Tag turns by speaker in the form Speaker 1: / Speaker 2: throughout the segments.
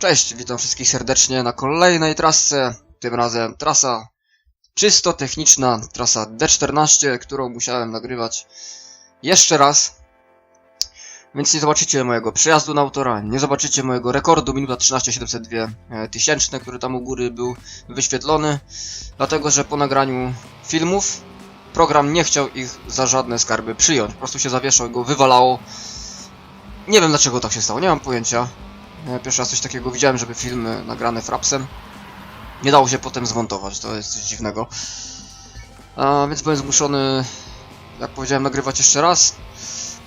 Speaker 1: Cześć, witam wszystkich serdecznie na kolejnej trasce. Tym razem trasa czysto techniczna, trasa D14, którą musiałem nagrywać jeszcze raz. Więc nie zobaczycie mojego przejazdu na autora, nie zobaczycie mojego rekordu minuta 13702 e, tysięczne, który tam u góry był wyświetlony, dlatego że po nagraniu filmów program nie chciał ich za żadne skarby przyjąć. Po prostu się zawieszał i go wywalało. Nie wiem dlaczego tak się stało, nie mam pojęcia. Ja Pierwszy raz coś takiego widziałem, żeby filmy nagrane frapsem nie dało się potem zmontować, to jest coś dziwnego. A, więc byłem zmuszony, jak powiedziałem, nagrywać jeszcze raz.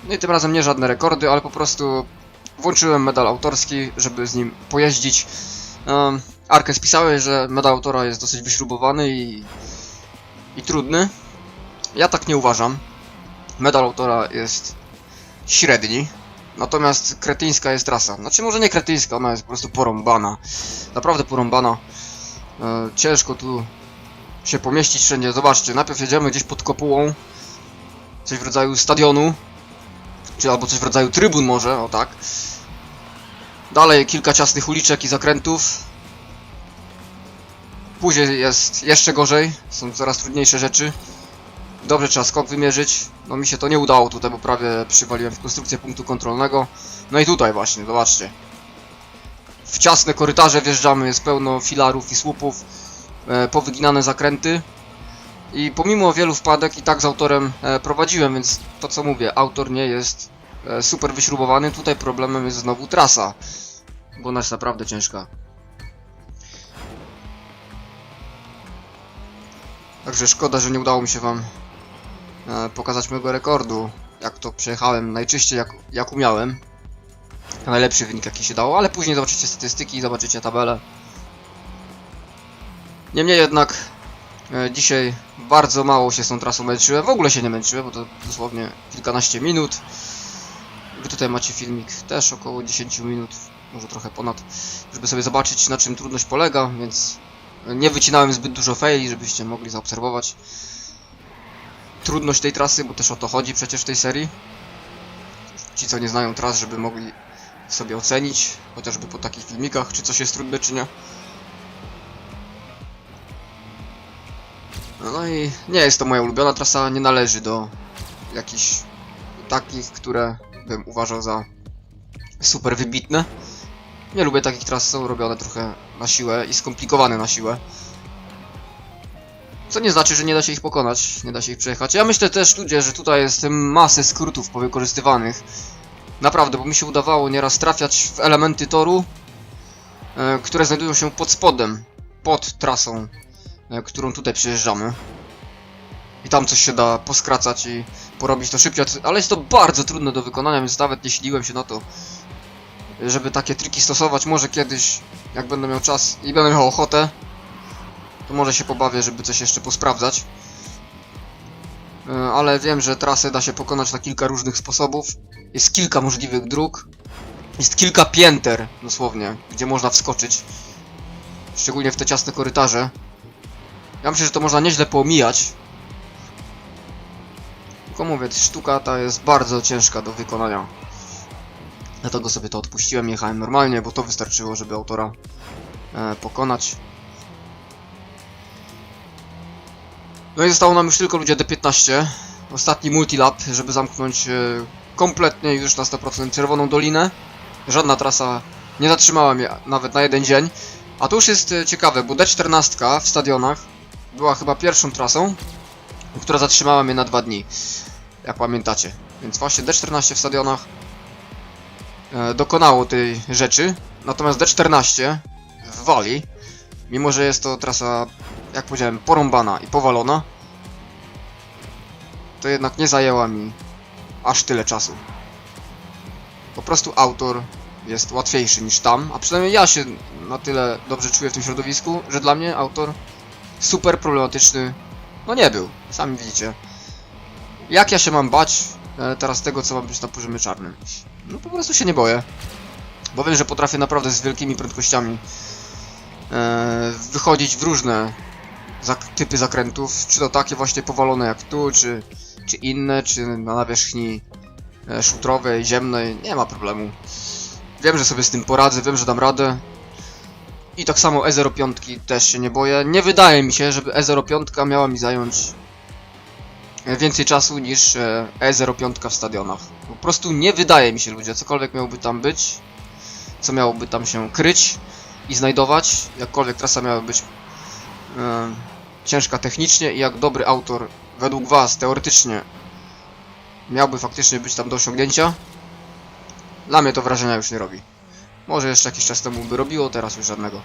Speaker 1: No i tym razem nie żadne rekordy, ale po prostu włączyłem medal autorski, żeby z nim pojeździć. Arkes pisałeś, że medal autora jest dosyć wyśrubowany i, i trudny. Ja tak nie uważam. Medal autora jest średni, Natomiast kretyńska jest trasa. Znaczy może nie kretyńska, ona jest po prostu porąbana. Naprawdę porąbana. E, ciężko tu się pomieścić wszędzie. Zobaczcie, najpierw jedziemy gdzieś pod kopułą. Coś w rodzaju stadionu. Czy albo coś w rodzaju trybun może, o tak. Dalej kilka ciasnych uliczek i zakrętów. Później jest jeszcze gorzej. Są coraz trudniejsze rzeczy. Dobrze trzeba skok wymierzyć. No mi się to nie udało tutaj, bo prawie przywaliłem w konstrukcję punktu kontrolnego. No i tutaj właśnie, zobaczcie. W ciasne korytarze wjeżdżamy, jest pełno filarów i słupów, e, powyginane zakręty. I pomimo wielu wpadek i tak z autorem e, prowadziłem, więc to co mówię, autor nie jest e, super wyśrubowany. Tutaj problemem jest znowu trasa, bo ona jest naprawdę ciężka. Także szkoda, że nie udało mi się wam pokazać mojego rekordu, jak to przejechałem najczyściej jak, jak umiałem. Najlepszy wynik jaki się dało, ale później zobaczycie statystyki, zobaczycie tabelę. Niemniej jednak e, dzisiaj bardzo mało się z tą trasą męczyłem, w ogóle się nie męczyłem, bo to dosłownie kilkanaście minut. Wy tutaj macie filmik też około 10 minut, może trochę ponad, żeby sobie zobaczyć na czym trudność polega, więc nie wycinałem zbyt dużo faili, żebyście mogli zaobserwować trudność tej trasy, bo też o to chodzi przecież w tej serii. Ci, co nie znają tras, żeby mogli sobie ocenić, chociażby po takich filmikach, czy coś jest trudne, czy nie. No i nie jest to moja ulubiona trasa, nie należy do jakichś takich, które bym uważał za super wybitne. Nie lubię takich tras, są robione trochę na siłę i skomplikowane na siłę. Co nie znaczy, że nie da się ich pokonać, nie da się ich przejechać. Ja myślę też, ludzie, że tutaj jest masę skrótów powykorzystywanych. Naprawdę, bo mi się udawało nieraz trafiać w elementy toru, e, które znajdują się pod spodem, pod trasą, e, którą tutaj przejeżdżamy. I tam coś się da poskracać i porobić to szybciej, ale jest to bardzo trudne do wykonania, więc nawet nie siliłem się na to, żeby takie triki stosować. Może kiedyś, jak będę miał czas i będę miał ochotę, to może się pobawię, żeby coś jeszcze posprawdzać. E, Ale wiem, że trasę da się pokonać na kilka różnych sposobów. Jest kilka możliwych dróg. Jest kilka pięter, dosłownie, gdzie można wskoczyć. Szczególnie w te ciasne korytarze. Ja myślę, że to można nieźle poomijać. Tylko mówię, sztuka ta jest bardzo ciężka do wykonania. Dlatego sobie to odpuściłem, jechałem normalnie, bo to wystarczyło, żeby autora e, pokonać. No i zostało nam już tylko ludzie D15. Ostatni multilap, żeby zamknąć e, kompletnie już na 100% Czerwoną Dolinę. Żadna trasa nie zatrzymała mnie nawet na jeden dzień. A to już jest e, ciekawe, bo D14 w stadionach była chyba pierwszą trasą, która zatrzymała mnie na dwa dni. Jak pamiętacie. Więc właśnie D14 w stadionach e, dokonało tej rzeczy. Natomiast D14 w Walii, mimo że jest to trasa, jak powiedziałem, porąbana i powalona, to jednak nie zajęła mi aż tyle czasu. Po prostu autor jest łatwiejszy niż tam, a przynajmniej ja się na tyle dobrze czuję w tym środowisku, że dla mnie autor super problematyczny no nie był, sami widzicie. Jak ja się mam bać e, teraz tego, co ma być na poziomie czarnym? No po prostu się nie boję. Bo wiem, że potrafię naprawdę z wielkimi prędkościami e, wychodzić w różne typy zakrętów, czy to takie właśnie powalone jak tu, czy, czy inne, czy na nawierzchni e, szutrowej, ziemnej, nie ma problemu. Wiem, że sobie z tym poradzę, wiem, że dam radę. I tak samo E05 też się nie boję. Nie wydaje mi się, żeby E05 miała mi zająć e, więcej czasu niż e, E05 w stadionach. Po prostu nie wydaje mi się ludzie, cokolwiek miałoby tam być, co miałoby tam się kryć i znajdować, jakkolwiek trasa miała być e, ciężka technicznie i jak dobry autor według was teoretycznie miałby faktycznie być tam do osiągnięcia, dla mnie to wrażenia już nie robi. Może jeszcze jakiś czas temu by robiło, teraz już żadnego.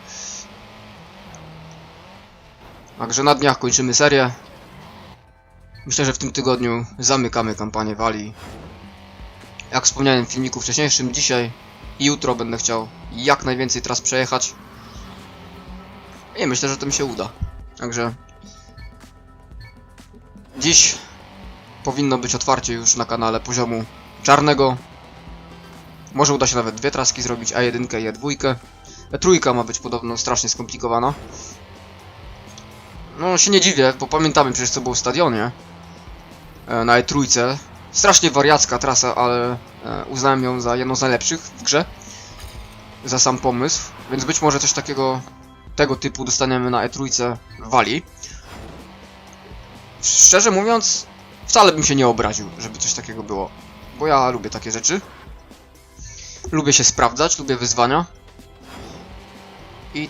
Speaker 1: Także na dniach kończymy serię. Myślę, że w tym tygodniu zamykamy kampanię Wali. Jak wspomniałem w filmiku wcześniejszym, dzisiaj i jutro będę chciał jak najwięcej tras przejechać. I myślę, że to mi się uda. Także dziś powinno być otwarcie już na kanale poziomu czarnego. Może uda się nawet dwie traski zrobić, A1 i A2. E3 ma być podobno strasznie skomplikowana. No się nie dziwię, bo pamiętamy przecież co było w stadionie. E, Na E3. Strasznie wariacka trasa, ale e, uznałem ją za jedną z najlepszych w grze. Za sam pomysł, więc być może coś takiego tego typu dostaniemy na E3 w Walii. Szczerze mówiąc, wcale bym się nie obraził, żeby coś takiego było. Bo ja lubię takie rzeczy. Lubię się sprawdzać, lubię wyzwania. I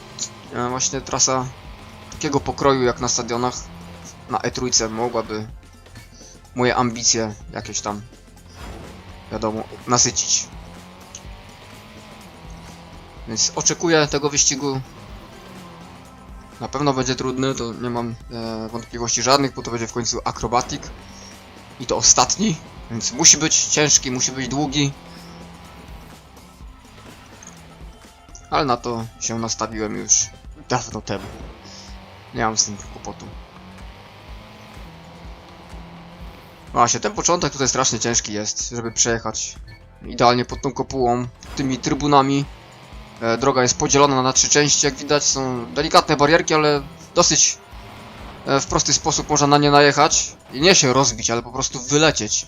Speaker 1: e, właśnie trasa takiego pokroju jak na stadionach na E3 mogłaby moje ambicje jakieś tam wiadomo nasycić. Więc oczekuję tego wyścigu. Na pewno będzie trudny, to nie mam e, wątpliwości żadnych, bo to będzie w końcu akrobatik. I to ostatni, więc musi być ciężki, musi być długi. Ale na to się nastawiłem już dawno temu. Nie mam z tym kłopotu. Właśnie, ten początek tutaj strasznie ciężki jest, żeby przejechać idealnie pod tą kopułą, tymi trybunami. E, droga jest podzielona na trzy części, jak widać są delikatne barierki, ale dosyć e, w prosty sposób można na nie najechać. I nie się rozbić, ale po prostu wylecieć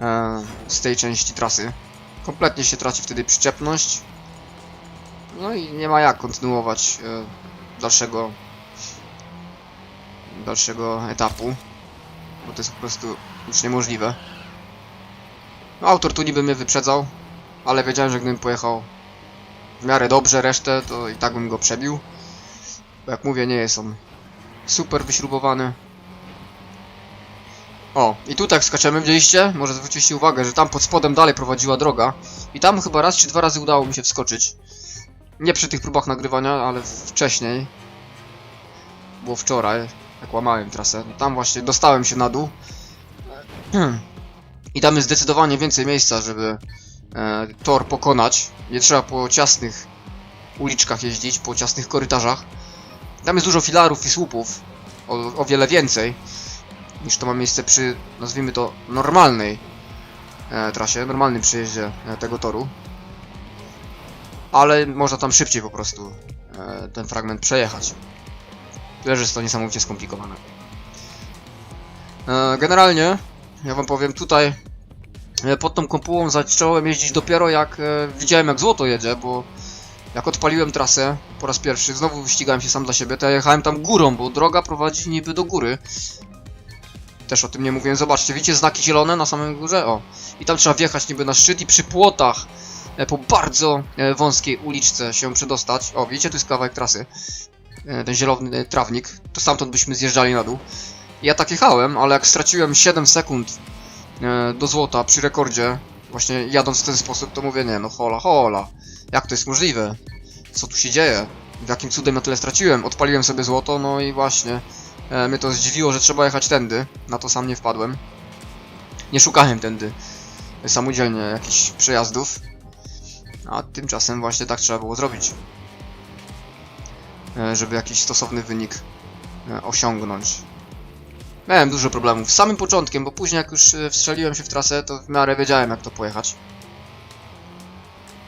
Speaker 1: e, z tej części trasy. Kompletnie się traci wtedy przyczepność. No i nie ma jak kontynuować dalszego dalszego etapu, bo to jest po prostu już niemożliwe. No, autor tu niby mnie wyprzedzał, ale wiedziałem, że gdybym pojechał w miarę dobrze resztę, to i tak bym go przebił. Bo jak mówię, nie jest on super wyśrubowany. O, i tu tak skaczemy, widzieliście? Może zwróciliście uwagę, że tam pod spodem dalej prowadziła droga. I tam chyba raz czy dwa razy udało mi się wskoczyć. Nie przy tych próbach nagrywania, ale wcześniej. Było wczoraj, jak łamałem trasę. No Tam właśnie dostałem się na dół. I tam jest zdecydowanie więcej miejsca, żeby e, tor pokonać. Nie trzeba po ciasnych uliczkach jeździć, po ciasnych korytarzach. Tam jest dużo filarów i słupów. O, o wiele więcej niż to ma miejsce przy, nazwijmy to, normalnej e, trasie, normalnym przejeździe e, tego toru. Ale można tam szybciej po prostu e, ten fragment przejechać. Tyle, że jest to niesamowicie skomplikowane. E, generalnie, ja wam powiem, tutaj pod tą kopułą zacząłem jeździć dopiero jak e, widziałem jak złoto jedzie, bo jak odpaliłem trasę po raz pierwszy, znowu wyścigałem się sam dla siebie, to ja jechałem tam górą, bo droga prowadzi niby do góry. Też o tym nie mówiłem, zobaczcie, widzicie znaki zielone na samym górze? O. I tam trzeba wjechać niby na szczyt i przy płotach e, po bardzo e, wąskiej uliczce się przedostać. O, widzicie, tu jest kawałek trasy. E, ten zielony trawnik. To stamtąd byśmy zjeżdżali na dół. Ja tak jechałem, ale jak straciłem 7 sekund e, do złota przy rekordzie, właśnie jadąc w ten sposób, to mówię, nie no hola, hola. Jak to jest możliwe? Co tu się dzieje? W jakim cudem ja tyle straciłem? Odpaliłem sobie złoto, no i właśnie e, mnie to zdziwiło, że trzeba jechać tędy. Na to sam nie wpadłem. Nie szukałem tędy samodzielnie jakichś przejazdów. A tymczasem właśnie tak trzeba było zrobić. E, żeby jakiś stosowny wynik e, osiągnąć. Miałem dużo problemów samym początkiem, bo później jak już e, wstrzeliłem się w trasę, to w miarę wiedziałem jak to pojechać.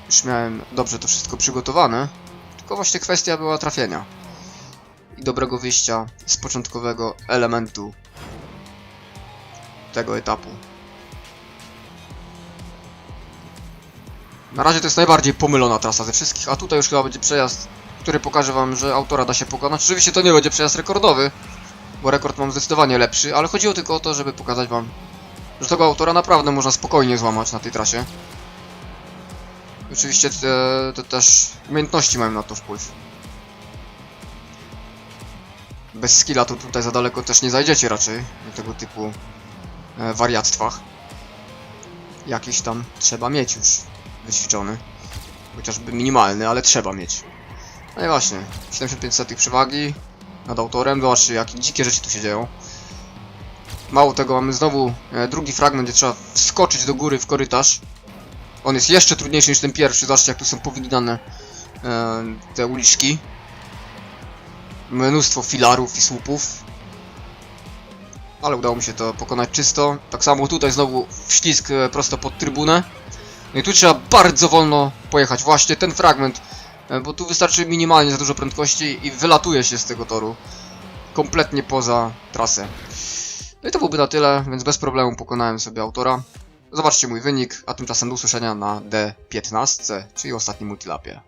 Speaker 1: Już miałem dobrze to wszystko przygotowane. Tylko właśnie kwestia była trafienia. I dobrego wyjścia z początkowego elementu tego etapu. Na razie to jest najbardziej pomylona trasa ze wszystkich, a tutaj już chyba będzie przejazd który pokaże wam, że autora da się pokonać. Oczywiście to nie będzie przejazd rekordowy, bo rekord mam zdecydowanie lepszy, ale chodziło tylko o to, żeby pokazać wam, że tego autora naprawdę można spokojnie złamać na tej trasie. Oczywiście te, te też umiejętności mają na to wpływ. Bez skilla to tutaj za daleko też nie zajdziecie raczej na tego typu e, wariactwach. Jakiś tam trzeba mieć już wyćwiczony. Chociażby minimalny, ale trzeba mieć. No i właśnie, 75 setych przewagi nad autorem. Zobaczcie, jakie dzikie rzeczy tu się dzieją. Mało tego, mamy znowu e, drugi fragment, gdzie trzeba wskoczyć do góry w korytarz. On jest jeszcze trudniejszy niż ten pierwszy. Zobaczcie, jak tu są powyginane e, te uliczki. Mnóstwo filarów i słupów. Ale udało mi się to pokonać czysto. Tak samo tutaj znowu wślizg e, prosto pod trybunę. No i tu trzeba bardzo wolno pojechać. Właśnie ten fragment. E, Bo tu wystarczy minimalnie za dużo prędkości i wylatuje się z tego toru. Kompletnie poza trasę. No i to byłoby na tyle, więc bez problemu pokonałem sobie autora. Zobaczcie mój wynik, a tymczasem do usłyszenia na D15, czyli ostatnim multilapie.